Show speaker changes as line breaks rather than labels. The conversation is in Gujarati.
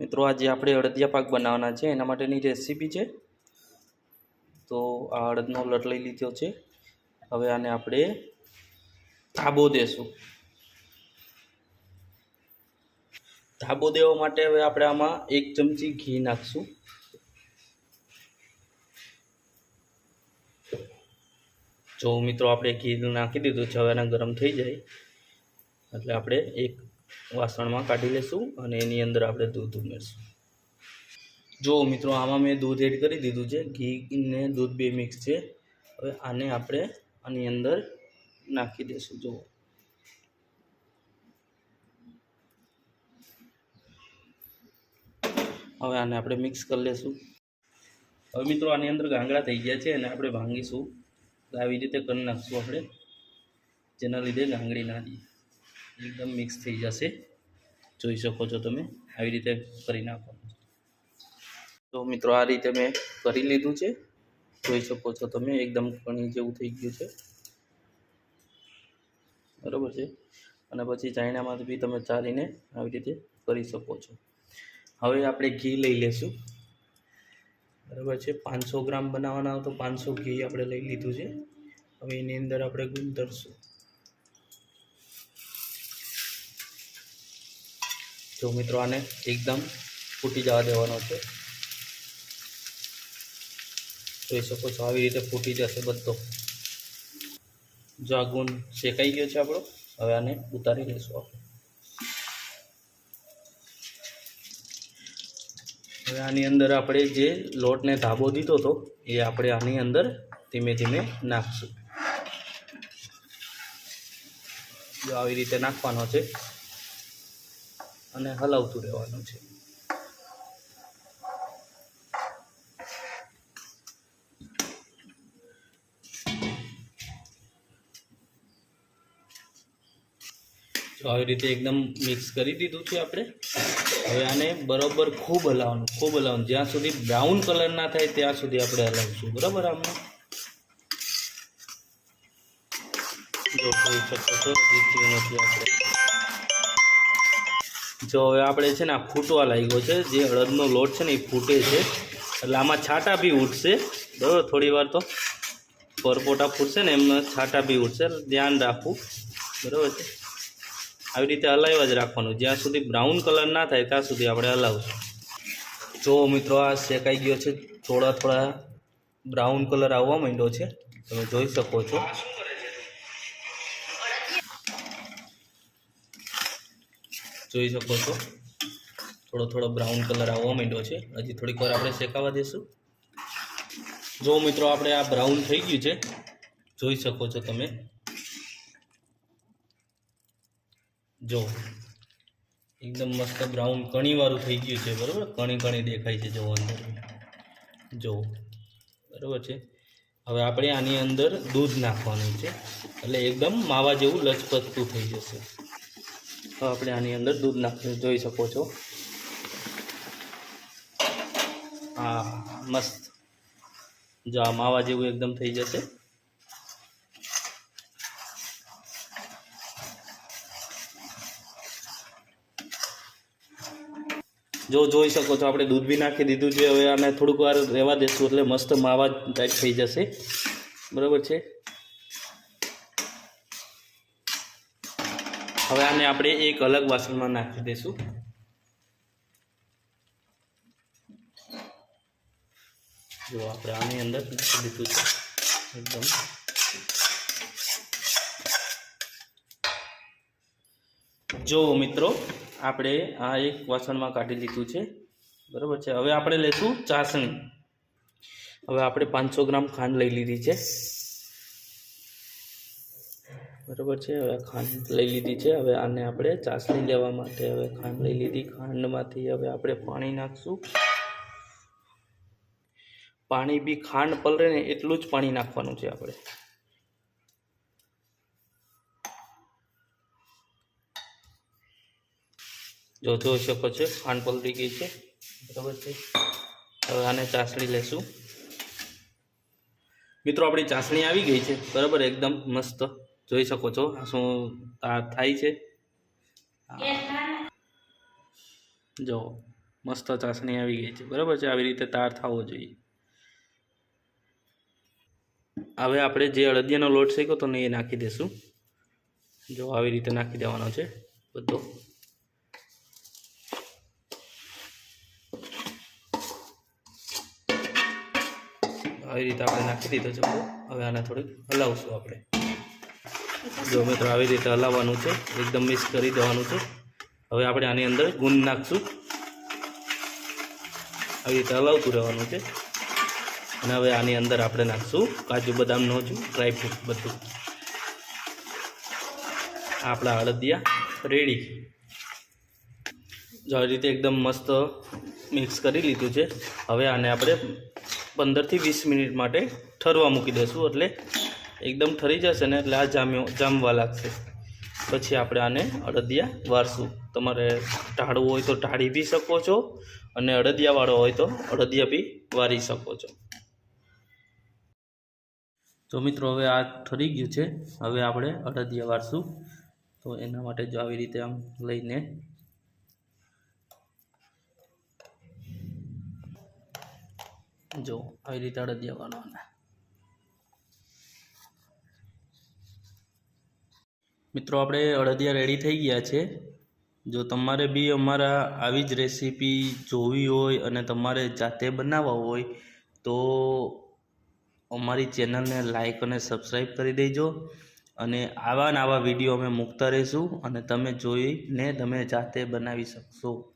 મિત્રો, આજે આપણે અડદિયા પાક બનાવવાના છે. એના માટેની રેસીપી છે. તો આ અડદનો લટ લઈ લીધો છે. હવે આને આપણે ધાબો દેશું. ધાબો દેવા માટે હવે આપણે આમાં એક ચમચી ઘી નાખશું. જો મિત્રો, આપણે ઘી નાખી દીધું છે, હવે એને ગરમ થઈ જાય. એટલે આપણે એક વાસણમાં કાઢી લેશું અને એની અંદર આપણે દૂધ ઉમેરશું. જો મિત્રો, આમાં મેં દૂધ એડ કરી દીધું છે. ઘી ને દૂધ બે મિક્સ છે. હવે આને આપણે આની અંદર નાખી દઈશું જુઓ. હવે આને આપણે મિક્સ કરી લેશું. હવે મિત્રો, આની અંદર ગાંગડા થઈ ગયા છે અને આપણે ભાંગીશું આવી રીતે કરી નાખશું આપણે. જેના લીધે ગાંગડી ના રહે એકદમ મિક્સ થઈ જશે. જોઈ શકો છો તમે, આવી રીતે કરી નાખો તો મિત્રો, આ રીતે મેં કરી લીધું છે. જોઈ શકો છો તમે, એકદમ કણી જેવું થઈ ગયું છે. બરાબર છે? અને પછી ચાઇનામાંથી બી તમે ચારીને આવી રીતે કરી શકો છો. હવે આપણે ઘી લઈ લેશું. બરાબર છે? પાંચસો ગ્રામ બનાવવાના તો પાંચસો ઘી આપણે લઈ લીધું છે. હવે એની અંદર આપણે ગુંદરશું જો મિત્રો આને એકદમ ફૂટી જવા દેવાનો છે. જોઈ શકો છો આવી રીતે ફૂટી જશે બધો. જો આ ગુણ શેકાઈ ગયો છે આપણો, હવે આને ઉતારી લઈશું હવે આની અંદર આપણે જે લોટને ધાબો દીધો હતો, એ આપણે આની અંદર ધીમે ધીમે નાખશું. જો આવી રીતે નાખવાનો છે. અને હલાવતું રહેવાનું છે. આવી રીતે એકદમ મિક્સ કરી દીધું છે આપણે. હવે આને બરોબર ખૂબ હલાવવાનું ખૂબ હલાવવાનું. જ્યાં સુધી બ્રાઉન કલર ના થાય ત્યાં સુધી આપણે હલાવશું. બરાબર આમને? જો કોઈ શકો છો હજી થયું નથી આપણે. જો હવે આપણે છે ને આ ફૂટવા લાગ્યો છે, જે અડદનો લોટ છે ને એ ફૂટે છે. એટલે આમાં છાંટા બી ઉઠશે બરાબર? થોડી વાર તો પરપોટા ફૂટશે ને એમને છાંટા બી ઉઠશે ધ્યાન રાખવું. બરાબર છે? આવી રીતે હલાવ્યા જ રાખવાનું. જ્યાં સુધી બ્રાઉન કલર ના થાય, ત્યાં સુધી આપણે હલાવશું. જો મિત્રો આ શેકાઈ ગયો છે, થોડા થોડા બ્રાઉન કલર આવવા માંડ્યો છે. તમે જોઈ શકો છો. જોઈ શકો છો. થોડો થોડો બ્રાઉન કલર આવવા માંડ્યો છે. હજી થોડીક વાર આપણે શેકાવા દઈશું જો મિત્રો, આપણે આ બ્રાઉન થઈ ગયું છે. જોઈ શકો છો તમે. જો, એકદમ મસ્ત બ્રાઉન કણીવાળું થઈ ગયું છે, બરાબર? કણી કણી દેખાય છે, જો અંદર. જો, બરાબર છે. હવે આપણે આની અંદર દૂધ નાખવાનું છે. એટલે એકદમ માવા જેવું લચપચતું થઈ જશે. આપણે આની અંદર દૂધ નાખી જોઈ શકો છો. હા મસ્ત. જો આ માવા જેવું એકદમ થઈ જશે. જો જોઈ શકો છો, આપણે દૂધ બી નાખી દીધું છે. હવે આને થોડુંક વાર રહેવા દેશું એટલે મસ્ત માવા ટાઈપ થઈ જશે. બરાબર છે? હવે આને આપણે એક અલગ વાસણમાં નાખી દઈશું જો આપણે આની અંદર નાખી દીધું છે, એકદમ. જો મિત્રો, આપણે આ એક વાસણમાં કાઢી લીધું છે, બરાબર છે? હવે આપણે લઈશું ચાસણી. હવે આપણે પાંચસો ગ્રામ ખાંડ લઈ લીધી છે. બરાબર છે, હવે ખાંડ લઈ લીધી છે, હવે આને આપણે ચાસણી લેવા માટે હવે ખાંડ લઈ લીધી, ખાંડમાંથી હવે આપણે પાણી નાખશું. પાણી બી ખાંડ પલરે ને એટલું જ પાણી નાખવાનું છે આપણે. જો જોઈ શકો છો ખાંડ પલરી ગઈ છે, બરાબર છે. હવે આને ચાસણી લેશું. મિત્રો, આપણી ચાસણી આવી ગઈ છે, બરાબર, એકદમ મસ્ત. જોઈ શકો છો શું થાય છે. જો, મસ્ત ચાસણી આવી ગઈ છે. બરાબર છે? આવી રીતે તાર થવો જોઈએ. હવે આપણે જે અડદિયાનો લોટ શેક્યો તો એ નાખી દઈશું જો, આવી રીતે નાખી દેવાનો છે બધો. આવી રીતે આપણે નાખી દીધો છે હવે આને થોડીક હલાવશું આપણે. જો મિત્રો આવી રીતે હલાવવાનું છે, એકદમ મિક્સ કરી દેવાનું છે. હવે આપણે આની અંદર ગુંદ નાખશું. આવી રીતે હલાવતું રહેવાનું છે. અને હવે આની અંદર આપણે નાખશું કાજુ બદામ નોજું ડ્રાયફ્રૂટ બધું. આપણા હળદિયા રેડી જો આવી રીતે એકદમ મસ્ત મિક્સ કરી લીધું છે. હવે આને આપણે પંદરથી વીસ મિનિટ માટે ઠરવા મૂકી દઈશું એટલે એકદમ ઠરી જશે ને એટલે આ જામ્યો, જામવા લાગશે. પછી આપણે આને અડદિયા વારશું. તમારે ટાળવું હોય તો ટાળી બી શકો છો અને અડદિયાવાળો હોય તો અડદિયા બી વારી શકો છો. તો મિત્રો, હવે આ ઠરી ગયું છે. હવે આપણે અડદિયા વારશું. તો એના માટે જો આવી રીતે આમ લઈને જો, આવી રીતે અડદિયા વાળવાના. મિત્રો, આપણે અડદિયા રેડી થઈ ગયા છે. જો તમારે બી અમારા આવી જ રેસીપી જોવી હોય અને તમારે જાતે બનાવવા હોય, તો અમારી ચેનલને લાઈક અને સબસ્ક્રાઈબ કરી દેજો. અને આવા ને આવા વીડિયો અમે મૂકતા રહીશું અને તમે જોઈને તમે જાતે બનાવી શકશો.